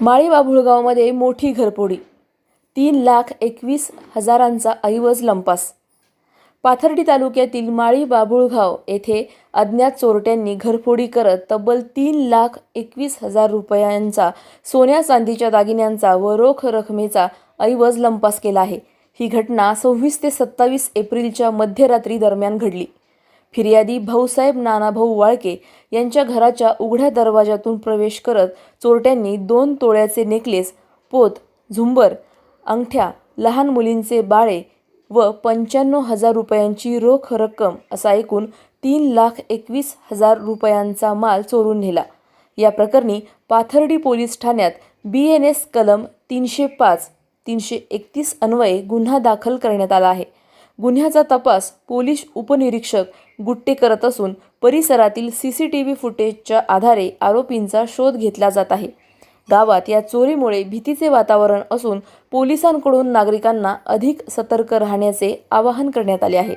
माळी बाभुळगावमध्ये मोठी घरपोडी तीन लाख एकवीस हजारांचा ऐवज लंपास. पाथर्डी तालुक्यातील माळी बाभुळगाव येथे अज्ञात चोरट्यांनी घरफोडी करत तब्बल तीन लाख एकवीस हजार रुपयांचा सोन्या चांदीच्या दागिन्यांचा व रोख रकमेचा ऐवज लंपास केला आहे. ही घटना सव्वीस ते सत्तावीस एप्रिलच्या मध्यरात्री दरम्यान घडली. फिर्यादी भाऊसाहेब नानाभाऊ वाळके यांच्या घराच्या उघड्या दरवाजातून प्रवेश करत चोरट्यांनी दोन तोळ्याचे नेकलेस पोत झुंबर अंगठ्या लहान मुलींचे बाळे व पंच्याण्णव हजार रुपयांची रोख रक्कम असा एकूण तीन लाख एकवीस हजार रुपयांचा माल चोरून नेला. या प्रकरणी पाथर्डी पोलीस ठाण्यात बी एन एस कलम तीनशे पाच तीनशे एकतीस अन्वये गुन्हा दाखल करण्यात आला आहे. गुन्ह्याचा तपास पोलीस उपनिरीक्षक गुट्टे करत असून परिसरातील सी सी टी व्ही फुटेजच्या आधारे आरोपींचा शोध घेतला जात आहे. गावात या चोरीमुळे भीतीचे वातावरण असून पोलिसांकडून नागरिकांना अधिक सतर्क राहण्याचे आवाहन करण्यात आले आहे.